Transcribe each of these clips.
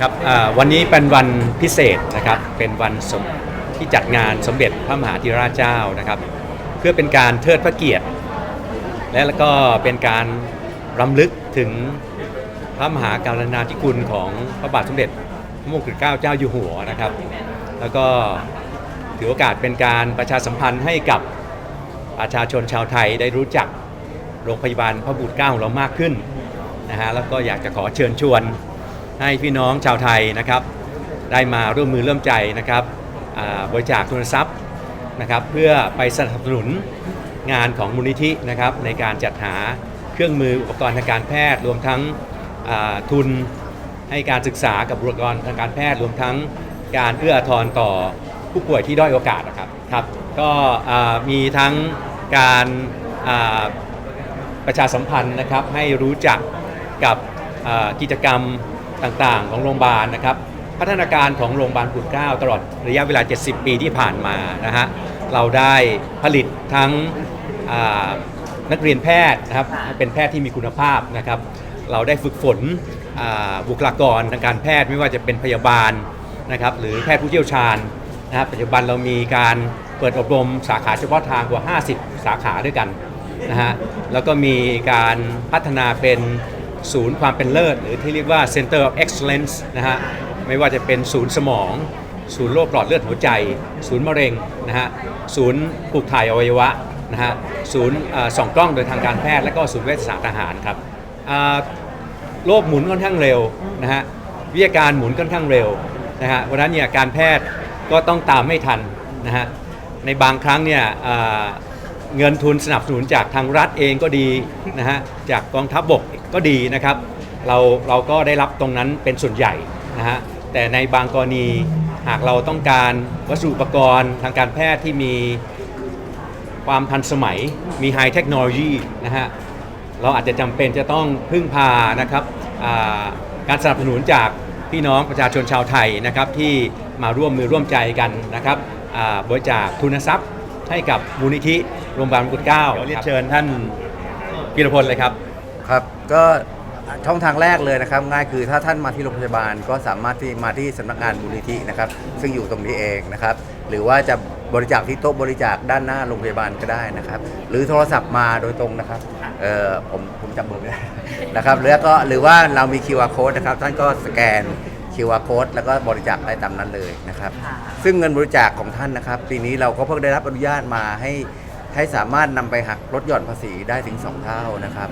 ครับวันนี้เป็นวันพิเศษนะครับเป็นวันที่จัดงานสมเด็จพระมหาธิราชเจ้านะครับ เพื่อเป็นการเทิดพระเกียรติ และแล้วก็เป็นการรำลึกถึงพระมหาการณาธิคุณของพระบาทสมเด็จพระมงกุฎเกล้าเจ้าอยู่หัวนะครับ แล้วก็ถือโอกาสเป็นการประชาสัมพันธ์ให้กับประชาชนชาวไทยได้รู้จักโรงพยาบาลพระบุตรเกล้าของเรามากขึ้นนะฮะแล้วก็อยากจะขอเชิญชวน ให้พี่น้องชาวไทยนะครับ ได้มาร่วมมือร่วมใจนะครับบริจาคทุนทรัพย์นะครับ เพื่อไปสนับสนุนงานของมูลนิธินะครับ ในการจัดหาเครื่องมืออุปกรณ์ทางการแพทย์ รวมทั้งทุนให้การศึกษากับอุปกรทางการแพทย์ รวมทั้งการเอื้อทอาทรต่อผู้ป่วยที่ด้อยโอกาสนะครับครับ ก็มีทั้งการประชาสัมพันธ์นะครับให้รู้จักกับกิจกรรม ต่างๆ ของโรงพยาบาลนะครับ พัฒนาการของโรงพยาบาลปุดเกล้าตลอดระยะเวลา 70 ปีที่ผ่านมานะฮะเราได้ผลิตทั้งนักเรียนแพทย์นะครับเป็นแพทย์ที่มีคุณภาพนะครับ เราได้ฝึกฝนบุคลากรทางการแพทย์ไม่ว่าจะเป็นพยาบาลนะครับหรือแพทย์ผู้เชี่ยวชาญนะครับปัจจุบันเรามีการเปิดอบรมสาขาเฉพาะทางกว่า 50 สาขาด้วยกันนะฮะแล้วก็มีการพัฒนาเป็น ศูนย์ความเป็นเลิศ หรือที่เรียกว่า Center of Excellence นะฮะไม่ว่าจะเป็นศูนย์สมอง ศูนย์โรคหลอดเลือดหัวใจ ศูนย์มะเร็งนะฮะศูนย์ปลูกถ่ายอวัยวะนะฮะศูนย์ส่องกล้องโดยทางการแพทย์ และก็ศูนย์เวชศาสตร์ทหารครับโลกหมุนค่อนข้างเร็วนะฮะวิทยาการหมุนค่อนข้างเร็วนะฮะเพราะนั้นเนี่ยการแพทย์ก็ต้องตามไม่ทันนะฮะในบางครั้งเนี่ย เงินทุนสนับสนุนจากทางรัฐเองก็ดีนะฮะจากกองทัพบกก็ดีนะครับ เราเราก็ได้รับตรงนั้นเป็นส่วนใหญ่นะฮะแต่ในบางกรณีหากเราต้องการวัสดุอุปกรณ์ทางการแพทย์ที่มีความทันสมัยมีไฮเทคโนโลยีนะฮะเราอาจจะจำเป็นจะต้องพึ่งพานะครับการสนับสนุนจากพี่น้องประชาชนชาวไทยนะครับที่มาร่วมมือร่วมใจกันนะครับบริจาคทุนทรัพย์ให้กับมูลนิธิ โรงพยาบาลมงกุฎเกล้าเดี๋ยวเรียนเชิญท่านพีรพลเลยครับ ครับ ก็ช่องทางแรกเลยนะครับ ง่ายคือถ้าท่านมาที่โรงพยาบาลก็สามารถที่มาที่สำนักงานมูลนิธินะครับ ซึ่งอยู่ตรงนี้เองนะครับ หรือว่าจะบริจาคที่โต๊ะบริจาคด้านหน้าโรงพยาบาลก็ได้นะครับ หรือโทรศัพท์มาโดยตรงนะครับเออผมผมจำเบอร์ไม่ได้นะครับแล้วก็หรือว่าเรามี QR code นะครับ ท่านก็สแกน QR code แล้วก็บริจาคได้ตามนั้นเลยนะครับ ซึ่งเงินบริจาคของท่านนะครับ ปีนี้เราก็เพิ่งได้รับอนุญาตมาให้ ให้สามารถนำไปหักลดหย่อนภาษีได้ถึง 2 เท่านะครับ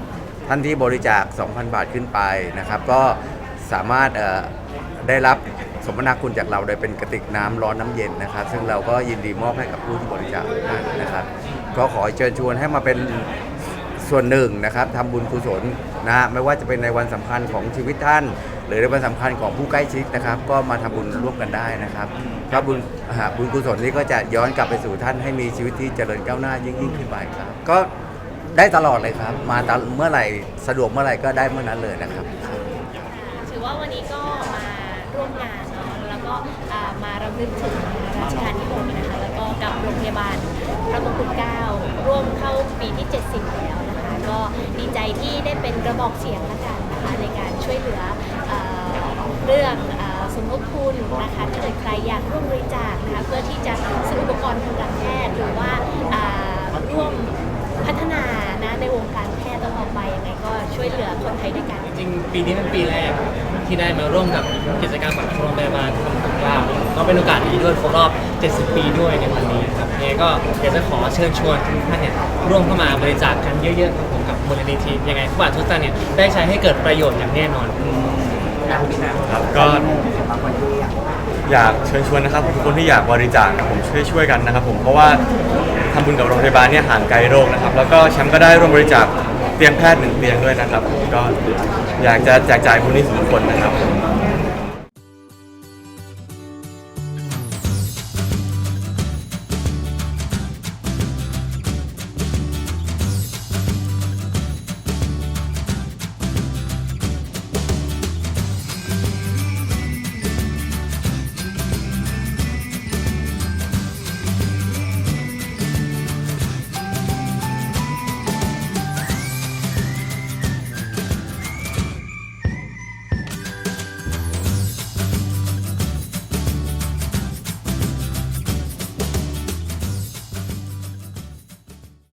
ท่านที่บริจาค 2,000 บาทขึ้นไปนะครับ ก็สามารถเอ่อได้รับสมนาคุณจากเราโดยเป็นกระติกน้ำร้อนน้ำเย็นนะครับ ซึ่งเราก็ยินดีมอบให้กับผู้ที่บริจาคนนะครับ ก็ขอเชิญชวนให้มาเป็นส่วนหนึ่งนะครับทำบุญกุศลนะไม่ว่าจะเป็นในวันสำคัญของชีวิตท่าน หรือในวันสำคัญของผู้ใกล้ชิดนะครับ ก็มาทำบุญร่วมกันได้นะครับ พราะบุญหาบุญกุศลนี้ก็จะย้อนกลับไปสู่ท่านให้มีชีวิตที่เจริญก้าวหน้ายิ่งยิ่งขึ้นไปครับ ก็ได้ตลอดเลยครับ มาตลเมื่อไหร่สะดวกเมื่อไหร่ก็ได้เมื่อนั้นเลยนะครับถือว่าวันนี้ก็มาร่วมงานเนาะแล้วก็อ่ามารำลึกถึงรัชกาลที่6นะคะแล้วก็กับโรงพยาบาลพระมงกุฎเกล้าร่วมเข้าปีที่ 70 แล้วนะคะก็ดีใจที่ได้เป็นกระบอกเสียงละกันนะคะในการช่วยเหลือเอ่อเรื่องเอ่อ สมทบทุนนะคะถ้าเกิดใครอยากร่วมบริจาคนะคะเพื่อที่จะซื้ออุปกรณ์ทางการแพทย์หรือว่าอ่าร่วมพัฒนานะในวงการแพทย์ต่อไปยังไงก็ช่วยเหลือคนไทยด้วยกัน จริงๆปีนี้เป็นปีแรกที่ได้มาร่วมกับกิจกรรมกับโรงพยาบาลพระมงกุฎเกล้าก็เป็นโอกาสดีด้วยครบรอบ 70 ปีด้วยในวันนี้ครับยังไงก็อยากจะขอเชิญชวนทุกท่านเนี่ยร่วมเข้ามาบริจาคกันเยอะๆครับผมกับมูลนิธิยังไงทุกบาททุกสตางค์เนี่ยได้ใช้ให้เกิดประโยชน์อย่างแน่นอนครับก็ อยากเชิญชวนนะครับทุกคนที่อยากบริจาคนะผมช่วยช่วยกันนะครับ ผมเพราะว่าทำบุญกับโรงพยาบาลเนี่ยห่างไกลโรคนะครับ แล้วก็แชมป์ก็ได้ร่วมบริจาคเตียงแพทย์หนึ่งเตียงด้วยนะครับผมก็อยากจะแจกจ่ายบุญนี้สู่ทุกคนนะครับผม